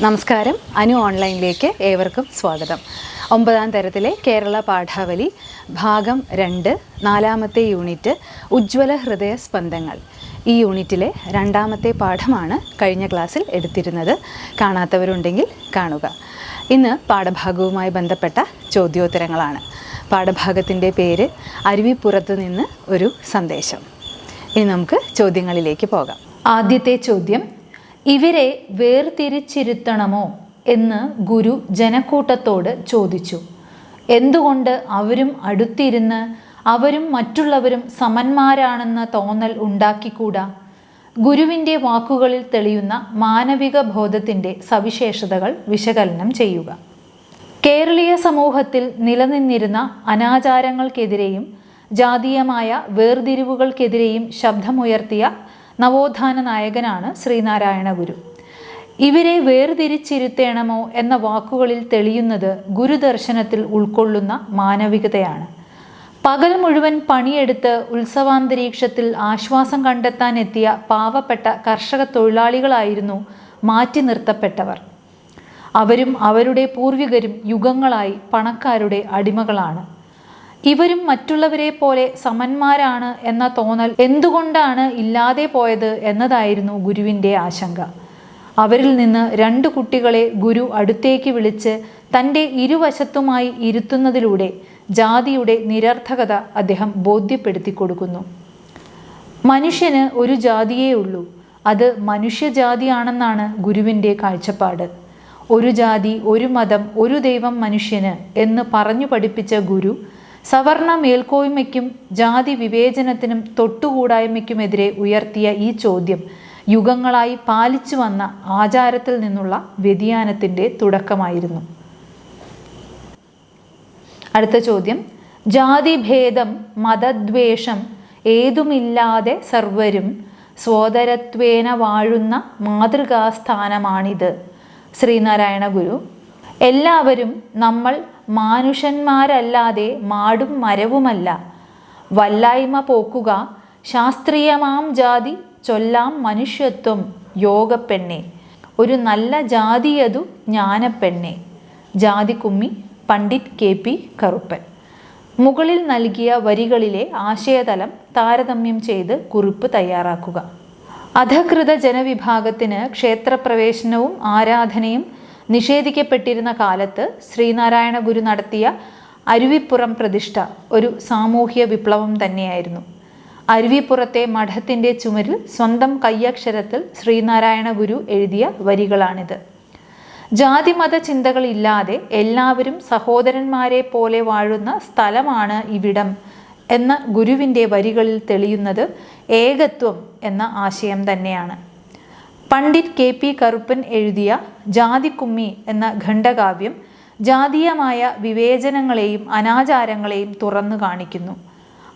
നമസ്കാരം. അനു ഓൺലൈനിലേക്ക് ഏവർക്കും സ്വാഗതം. ഒമ്പതാം തരത്തിലെ കേരള പാഠാവലി ഭാഗം രണ്ട് നാലാമത്തെ യൂണിറ്റ് ഉജ്ജ്വല ഹൃദയ സ്പന്ദങ്ങൾ. ഈ യൂണിറ്റിലെ രണ്ടാമത്തെ പാഠമാണ് കഴിഞ്ഞ ക്ലാസ്സിൽ എടുത്തിരുന്നത്. കാണാത്തവരുണ്ടെങ്കിൽ കാണുക. ഇന്ന് പാഠഭാഗവുമായി ബന്ധപ്പെട്ട ചോദ്യോത്തരങ്ങളാണ്. പാഠഭാഗത്തിന്റെ പേര് അരുവിപ്പുറത്ത് നിന്ന് ഒരു സന്ദേശം. ഇനി നമുക്ക് ചോദ്യങ്ങളിലേക്ക് പോകാം. ആദ്യത്തെ ചോദ്യം ഇവരെ വേർതിരിച്ചിരുത്തണമോ എന്ന് ഗുരു ജനക്കൂട്ടത്തോട് ചോദിച്ചു. എന്തുകൊണ്ട് അവരും അടുത്തിരുന്ന് അവരും മറ്റുള്ളവരും സമന്മാരാണെന്ന തോന്നൽ ഉണ്ടാക്കിക്കൂടാ? ഗുരുവിന്റെ വാക്കുകളിൽ തെളിയുന്ന മാനവിക ബോധത്തിന്റെ സവിശേഷതകൾ വിശകലനം ചെയ്യുക. കേരളീയ സമൂഹത്തിൽ നിലനിന്നിരുന്ന അനാചാരങ്ങൾക്കെതിരെയും ജാതീയമായ വേർതിരിവുകൾക്കെതിരെയും ശബ്ദമുയർത്തിയ നവോത്ഥാന നായകനാണ് ശ്രീനാരായണ ഗുരു. ഇവരെ വേർതിരിച്ചിരുത്തേണമോ എന്ന വാക്കുകളിൽ തെളിയുന്നത് ഗുരുദർശനത്തിൽ ഉൾക്കൊള്ളുന്ന മാനവികതയാണ്. പകൽ മുഴുവൻ പണിയെടുത്ത് ഉത്സവാന്തരീക്ഷത്തിൽ ആശ്വാസം കണ്ടെത്താൻ എത്തിയ പാവപ്പെട്ട കർഷക തൊഴിലാളികളായിരുന്നു മാറ്റി നിർത്തപ്പെട്ടവർ. അവരും അവരുടെ പൂർവികരും യുഗങ്ങളായി പണക്കാരുടെ അടിമകളാണ്. ഇവരും മറ്റുള്ളവരെ പോലെ സമന്മാരാണ് എന്ന തോന്നൽ എന്തുകൊണ്ടാണ് ഇല്ലാതെ പോയത് എന്നതായിരുന്നു ഗുരുവിന്റെ ആശങ്ക. അവരിൽ നിന്ന് രണ്ട് കുട്ടികളെ ഗുരു അടുത്തേക്ക് വിളിച്ച് തന്റെ ഇരുവശത്തുമായി ഇരുത്തുന്നതിലൂടെ ജാതിയുടെ നിരർത്ഥകത അദ്ദേഹം ബോധ്യപ്പെടുത്തി കൊടുക്കുന്നു. മനുഷ്യന് ഒരു ജാതിയേ ഉള്ളൂ. അത് മനുഷ്യജാതിയാണെന്നാണ് ഗുരുവിന്റെ കാഴ്ചപ്പാട്. ഒരു ജാതി ഒരു മതം ഒരു ദൈവം മനുഷ്യന് എന്ന് പറഞ്ഞു പഠിപ്പിച്ച ഗുരു സവർണ മേൽക്കോയ്മയ്ക്കും ജാതി വിവേചനത്തിനും തൊട്ടുകൂടായ്മയ്ക്കുമെതിരെ ഉയർത്തിയ ഈ ചോദ്യം യുഗങ്ങളായി പാലിച്ചു വന്ന ആചാരത്തിൽ നിന്നുള്ള വ്യതിയാനത്തിന്റെ തുടക്കമായിരുന്നു. അടുത്ത ചോദ്യം ജാതിഭേദം മതദ്വേഷം ഏതുമില്ലാതെ സർവരും സ്വോദരത്വേന വാഴുന്ന മാതൃകാസ്ഥാനമാണിത്. ശ്രീനാരായണ ഗുരു എല്ലാവരും നമ്മൾ മാനുഷന്മാരല്ലാതെ മാടും മരവുമല്ല. വല്ലായ്മ പോക്കുക ശാസ്ത്രീയമാം ജാതി ചൊല്ലാം മനുഷ്യത്വം യോഗപ്പെണ്ണെ. ഒരു നല്ല ജാതിയതു ജ്ഞാനപ്പെണ്ണെ. ജാതിക്കുമ്മി പണ്ഡിറ്റ് കെ പി കറുപ്പൻ. മുകളിൽ നൽകിയ വരികളിലെ ആശയതലം താരതമ്യം ചെയ്ത് കുറിപ്പ് തയ്യാറാക്കുക. അധകൃത ജനവിഭാഗത്തിന് ക്ഷേത്രപ്രവേശനവും ആരാധനയും നിഷേധിക്കപ്പെട്ടിരുന്ന കാലത്ത് ശ്രീനാരായണ ഗുരു നടത്തിയ അരുവിപ്പുറം പ്രതിഷ്ഠ ഒരു സാമൂഹ്യ വിപ്ലവം തന്നെയായിരുന്നു. അരുവിപ്പുറത്തെ മഠത്തിന്റെ ചുമരിൽ സ്വന്തം കയ്യക്ഷരത്തിൽ ശ്രീനാരായണ ഗുരു എഴുതിയ വരികളാണിത്. ജാതിമത ചിന്തകളില്ലാതെ എല്ലാവരും സഹോദരന്മാരെ പോലെ വാഴുന്ന സ്ഥലമാണ് ഇവിടം എന്ന ഗുരുവിന്റെ വരികളിൽ തെളിയുന്നത് ഏകത്വം എന്ന ആശയം തന്നെയാണ്. പണ്ഡിറ്റ് കെ പി കറുപ്പൻ എഴുതിയ ജാതിക്കുമ്മി എന്ന ഖണ്ഡകാവ്യം ജാതീയമായ വിവേചനങ്ങളെയും അനാചാരങ്ങളെയും തുറന്നു കാണിക്കുന്നു.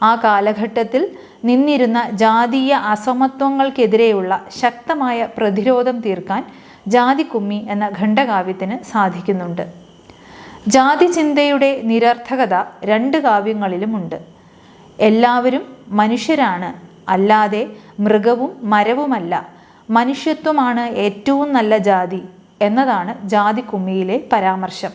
ആ കാലഘട്ടത്തിൽ നിന്നിരുന്ന ജാതീയ അസമത്വങ്ങൾക്കെതിരെയുള്ള ശക്തമായ പ്രതിരോധം തീർക്കാൻ ജാതിക്കുമ്മി എന്ന ഖണ്ഡകാവ്യത്തിന് സാധിക്കുന്നുണ്ട്. ജാതി ചിന്തയുടെ നിരർത്ഥകത രണ്ട് കാവ്യങ്ങളിലുമുണ്ട്. എല്ലാവരും മനുഷ്യരാണ് അല്ലാതെ മൃഗവും മരവുമല്ല. മനുഷ്യത്വമാണ് ഏറ്റവും നല്ല ജാതി എന്നതാണ് ജാതി കുമ്മിയിലെ പരാമർശം.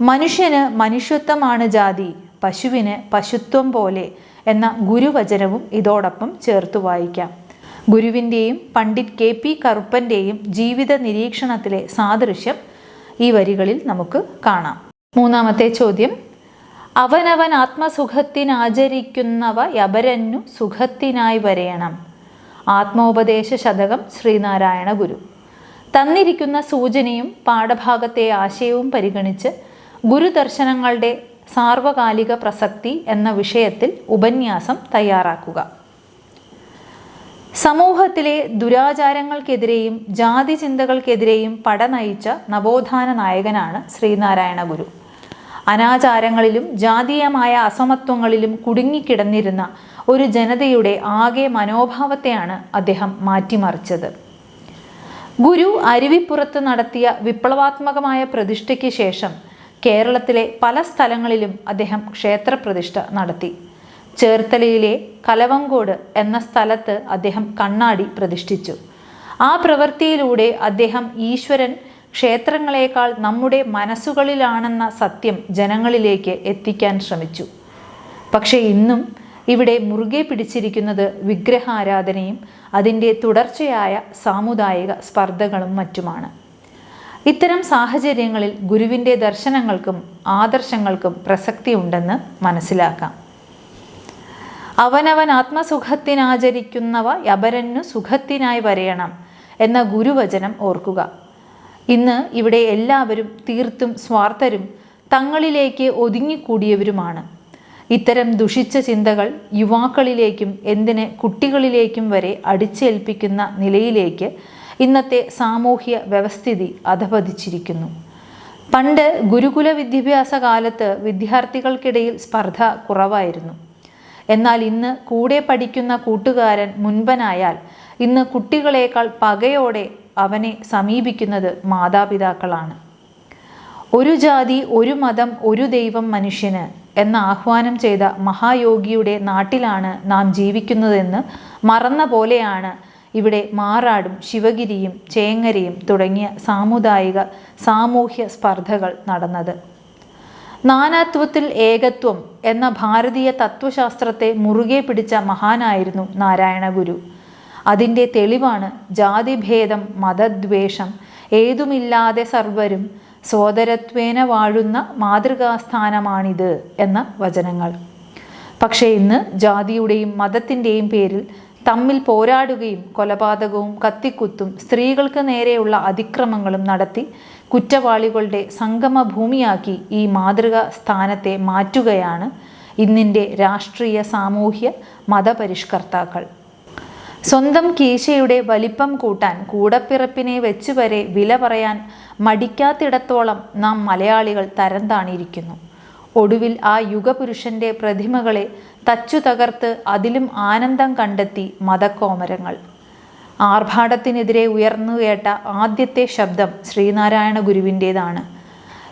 മനുഷ്യന് മനുഷ്യത്വമാണ് ജാതി പശുവിന് പശുത്വം പോലെ എന്ന ഗുരുവചനവും ഇതോടൊപ്പം ചേർത്ത് വായിക്കാം. ഗുരുവിന്റെയും പണ്ഡിറ്റ് കെ പി കറുപ്പന്റെയും ജീവിത നിരീക്ഷണത്തിലെ സാദൃശ്യം ഈ വരികളിൽ നമുക്ക് കാണാം. മൂന്നാമത്തെ ചോദ്യം. അവനവൻ ആത്മസുഖത്തിനാചരിക്കുന്നവ യബരന്നു സുഖത്തിനായി വരയണം. ആത്മോപദേശ ശതകം ശ്രീനാരായണ ഗുരു. തന്നിരിക്കുന്ന സൂചനയും പാഠഭാഗത്തെ ആശയവും പരിഗണിച്ച് ഗുരുദർശനങ്ങളുടെ സാർവകാലിക പ്രസക്തി എന്ന വിഷയത്തിൽ ഉപന്യാസം തയ്യാറാക്കുക. സമൂഹത്തിലെ ദുരാചാരങ്ങൾക്കെതിരെയും ജാതി ചിന്തകൾക്കെതിരെയും പട നയിച്ച നവോത്ഥാന നായകനാണ് ശ്രീനാരായണ ഗുരു. അനാചാരങ്ങളിലും ജാതീയമായ അസമത്വങ്ങളിലും കുടുങ്ങിക്കിടന്നിരുന്ന ഒരു ജനതയുടെ ആകെ മനോഭാവത്തെയാണ് അദ്ദേഹം മാറ്റിമറിച്ചത്. ഗുരു അരുവിപ്പുറത്ത് നടത്തിയ വിപ്ലവാത്മകമായ പ്രതിഷ്ഠയ്ക്ക് ശേഷം കേരളത്തിലെ പല സ്ഥലങ്ങളിലും അദ്ദേഹം ക്ഷേത്രപ്രതിഷ്ഠ നടത്തി. ചേർത്തലയിലെ കലവങ്കോട് എന്ന സ്ഥലത്ത് അദ്ദേഹം കണ്ണാടി പ്രതിഷ്ഠിച്ചു. ആ പ്രവൃത്തിയിലൂടെ അദ്ദേഹം ഈശ്വരൻ ക്ഷേത്രങ്ങളെക്കാൾ നമ്മുടെ മനസ്സുകളിലാണെന്ന സത്യം ജനങ്ങളിലേക്ക് എത്തിക്കാൻ ശ്രമിച്ചു. പക്ഷേ ഇന്നും ഇവിടെ മുറുകെ പിടിച്ചിരിക്കുന്നത് വിഗ്രഹാരാധനയും അതിന്റെ തുടർച്ചയായ സാമുദായിക സ്പർദ്ധകളും മറ്റുമാണ്. ഇത്തരം സാഹചര്യങ്ങളിൽ ഗുരുവിന്റെ ദർശനങ്ങൾക്കും ആദർശങ്ങൾക്കും പ്രസക്തി ഉണ്ടെന്ന് മനസ്സിലാക്കാം. അവനവൻ ആത്മസുഖത്തിനാചരിക്കുന്നവ അപരന്നു സുഖത്തിനായി വരയണം എന്ന ഗുരുവചനം ഓർക്കുക. ഇന്ന് ഇവിടെ എല്ലാവരും തീർത്തും സ്വാർത്ഥരും തങ്ങളിലേക്ക് ഒതുങ്ങിക്കൂടിയവരുമാണ്. ഇത്തരം ദുഷിച്ച ചിന്തകൾ യുവാക്കളിലേക്കും എന്തിന് കുട്ടികളിലേക്കും വരെ അടിച്ചേൽപ്പിക്കുന്ന നിലയിലേക്ക് ഇന്നത്തെ സാമൂഹ്യ വ്യവസ്ഥിതി അധപതിച്ചിരിക്കുന്നു. പണ്ട് ഗുരുകുല വിദ്യാഭ്യാസ കാലത്ത് വിദ്യാർത്ഥികൾക്കിടയിൽ സ്പർദ്ധ കുറവായിരുന്നു. എന്നാൽ ഇന്ന് കൂടെ പഠിക്കുന്ന കൂട്ടുകാരൻ മുൻപനായാൽ ഇന്ന് കുട്ടികളേക്കാൾ പകയോടെ അവനെ സമീപിക്കുന്നത് മാതാപിതാക്കളാണ്. ഒരു ജാതി ഒരു മതം ഒരു ദൈവം മനുഷ്യന് എന്ന ആഹ്വാനം ചെയ്ത മഹായോഗിയുടെ നാട്ടിലാണ് നാം ജീവിക്കുന്നതെന്ന് മറന്ന പോലെയാണ് ഇവിടെ മാറാടും ശിവഗിരിയും ചേങ്ങരയും തുടങ്ങിയ സാമുദായിക സാമൂഹ്യ സ്പർദ്ധകൾ നടന്നത്. നാനാത്വത്തിൽ ഏകത്വം എന്ന ഭാരതീയ തത്വശാസ്ത്രത്തെ മുറുകെ പിടിച്ച മഹാനായിരുന്നു നാരായണ ഗുരു അതിന്റെ തെളിവാണ് ജാതിഭേദം മതദ്വേഷം ഏതുമില്ലാതെ സർവരും സോദരത്വേന വാഴുന്ന മാതൃകാസ്ഥാനമാണിത് എന്ന വചനങ്ങൾ. പക്ഷേ ഇന്ന് ജാതിയുടെയും മതത്തിന്റെയും പേരിൽ തമ്മിൽ പോരാടുകയും കൊലപാതകവും കത്തിക്കുത്തും സ്ത്രീകൾക്ക് നേരെയുള്ള അതിക്രമങ്ങളും നടത്തി കുറ്റവാളികളുടെ സംഗമ ഭൂമിയാക്കി ഈ മാതൃകാ സ്ഥാനത്തെ മാറ്റുകയാണ് ഇന്നിന്റെ രാഷ്ട്രീയ സാമൂഹ്യ മതപരിഷ്കർത്താക്കൾ. സ്വന്തം കീശയുടെ വലിപ്പം കൂട്ടാൻ കൂടപ്പിറപ്പിനെ വെച്ച് വരെ വില പറയാൻ മടിക്കാത്തിടത്തോളം നാം മലയാളികൾ തരം താണിരിക്കുന്നു ഒടുവിൽ ആ യുഗപുരുഷന്റെ പ്രതിമകളെ തച്ചു തകർത്ത് അതിലും ആനന്ദം കണ്ടെത്തി മതക്കോമരങ്ങൾ. ആർഭാടത്തിനെതിരെ ഉയർന്നു കേട്ട ആദ്യത്തെ ശബ്ദം ശ്രീനാരായണ ഗുരുവിന്റേതാണ്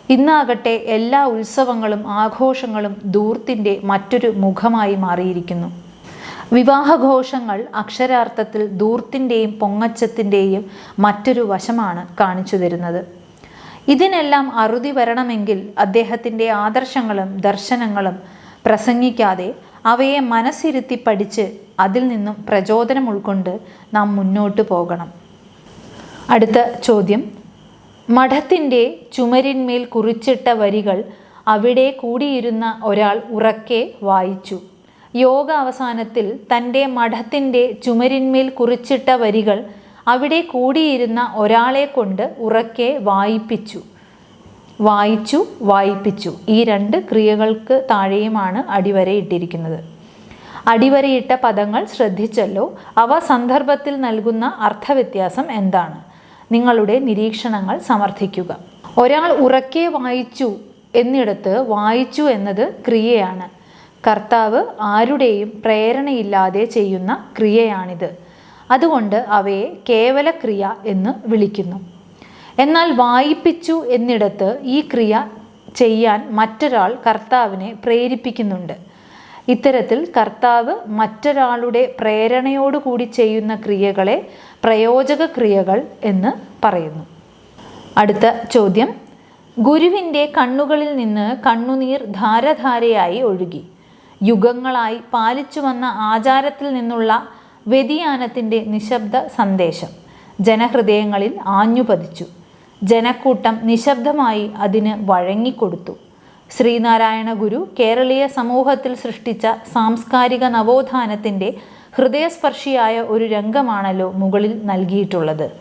ഇന്നാകട്ടെ എല്ലാ ഉത്സവങ്ങളും ആഘോഷങ്ങളും ദൂർത്തിന്റെ മറ്റൊരു മുഖമായി മാറിയിരിക്കുന്നു. വിവാഹഘോഷങ്ങൾ അക്ഷരാർത്ഥത്തിൽ ദൂർത്തിന്റെയും പൊങ്ങച്ചത്തിന്റെയും മറ്റൊരു വശമാണ് കാണിച്ചു തരുന്നത്. ഇതിനെല്ലാം അറുതി വരണമെങ്കിൽ അദ്ദേഹത്തിന്റെ ആദർശങ്ങളും ദർശനങ്ങളും പ്രസംഗിക്കാതെ അവയെ മനസ്സിരുത്തി പഠിച്ച് അതിൽ നിന്നും പ്രചോദനം ഉൾക്കൊണ്ട് നാം മുന്നോട്ട് പോകണം. അടുത്ത ചോദ്യം. മഠത്തിന്റെ ചുമരിന്മേൽ കുറിച്ചിട്ട വരികൾ അവിടെ കൂടിയിരുന്ന ഒരാൾ ഉറക്കെ വായിച്ചു. യോഗ അവസാനത്തിൽ തന്റെ മഠത്തിന്റെ ചുമരിന്മേൽ കുറിച്ചിട്ട വരികൾ അവിടെ കൂടിയിരുന്ന ഒരാളെ കൊണ്ട് ഉറക്കെ വായിപ്പിച്ചു. വായിച്ചു വായിപ്പിച്ചു. ഈ രണ്ട് ക്രിയകൾക്ക് താഴെയുമാണ് അടിവരയിട്ടിരിക്കുന്നത് അടിവരയിട്ട പദങ്ങൾ ശ്രദ്ധിച്ചല്ലോ. അവ സന്ദർഭത്തിൽ നൽകുന്ന അർത്ഥവ്യത്യാസം എന്താണ്? നിങ്ങളുടെ നിരീക്ഷണങ്ങൾ സമർത്ഥിക്കുക. ഒരാൾ ഉറക്കെ വായിച്ചു എന്നിടത്ത് വായിച്ചു എന്നത് ക്രിയയാണ്. കർത്താവ് ആരുടെയും പ്രേരണയില്ലാതെ ചെയ്യുന്ന ക്രിയയാണിത്. അതുകൊണ്ട് അവയെ കേവല ക്രിയ എന്ന് വിളിക്കുന്നു. എന്നാൽ വായിപ്പിച്ചു എന്നിടത്ത് ഈ ക്രിയ ചെയ്യാൻ മറ്റൊരാൾ കർത്താവിനെ പ്രേരിപ്പിക്കുന്നുണ്ട്. ഇത്തരത്തിൽ കർത്താവ് മറ്റൊരാളുടെ പ്രേരണയോടുകൂടി ചെയ്യുന്ന ക്രിയകളെ പ്രയോജക ക്രിയകൾ എന്ന് പറയുന്നു. അടുത്ത ചോദ്യം. ഗുരുവിന്റെ കണ്ണുകളിൽ നിന്ന് കണ്ണുനീർ ധാരധാരയായി ഒഴുകി. യുഗങ്ങളായി പാലിച്ചു വന്ന ആചാരത്തിൽ നിന്നുള്ള വ്യതിയാനത്തിന്റെ നിശബ്ദ സന്ദേശം. ജനഹൃദയങ്ങളിൽ ആഞ്ഞുപതിച്ചു. ജനക്കൂട്ടം നിശബ്ദമായി അതിന് വഴങ്ങിക്കൊടുത്തു. ശ്രീനാരായണ ഗുരു കേരളീയ സമൂഹത്തിൽ സൃഷ്ടിച്ച സാംസ്കാരിക നവോത്ഥാനത്തിന്റെ ഹൃദയസ്പർശിയായ ഒരു രംഗമാണല്ലോ മുകളിൽ നൽകിയിട്ടുള്ളത്.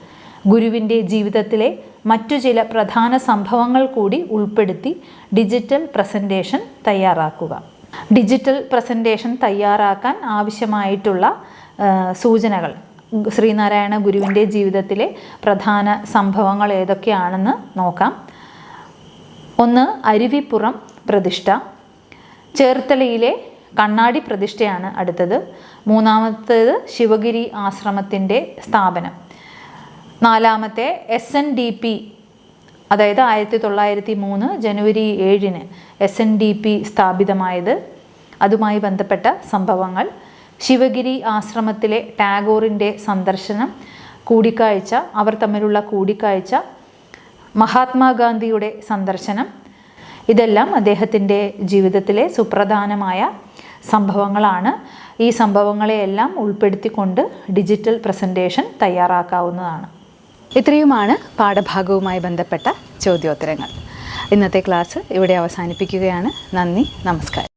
ഗുരുവിന്റെ ജീവിതത്തിലെ മറ്റു ചില പ്രധാന സംഭവങ്ങൾ കൂടി ഉൾപ്പെടുത്തി ഡിജിറ്റൽ പ്രസന്റേഷൻ തയ്യാറാക്കുക. ഡിജിറ്റൽ പ്രസന്റേഷൻ തയ്യാറാക്കാൻ ആവശ്യമായിട്ടുള്ള സൂചനകൾ. ശ്രീനാരായണ ഗുരുവിന്റെ ജീവിതത്തിലെ പ്രധാന സംഭവങ്ങൾ ഏതൊക്കെയാണെന്ന് നോക്കാം. ഒന്ന് അരുവിപ്പുറം പ്രതിഷ്ഠ. ചേർത്തലയിലെ കണ്ണാടി പ്രതിഷ്ഠയാണ് അടുത്തത്. മൂന്നാമത്തേത് ശിവഗിരി ആശ്രമത്തിന്റെ സ്ഥാപനം. നാലാമത്തെ എസ് എൻ ഡി പി അതായത് ആയിരത്തി തൊള്ളായിരത്തി മൂന്ന് ജനുവരി ഏഴിന് എസ് എൻ ഡി പി സ്ഥാപിതമായത്. അതുമായി ബന്ധപ്പെട്ട സംഭവങ്ങൾ. ശിവഗിരി ആശ്രമത്തിലെ ടാഗോറിന്റെ സന്ദർശനം കൂടിക്കാഴ്ച അവർ തമ്മിലുള്ള കൂടിക്കാഴ്ച മഹാത്മാഗാന്ധിയുടെ സന്ദർശനം. ഇതെല്ലാം അദ്ദേഹത്തിന്റെ ജീവിതത്തിലെ സുപ്രധാനമായ സംഭവങ്ങളാണ്. ഈ സംഭവങ്ങളെയെല്ലാം ഉൾപ്പെടുത്തിക്കൊണ്ട് ഡിജിറ്റൽ പ്രസന്റേഷൻ തയ്യാറാക്കാവുന്നതാണ്. ഇത്രയുമാണ് പാഠഭാഗവുമായി ബന്ധപ്പെട്ട ചോദ്യോത്തരങ്ങൾ. ഇന്നത്തെ ക്ലാസ് ഇവിടെ അവസാനിപ്പിക്കുകയാണ്. നന്ദി നമസ്കാരം.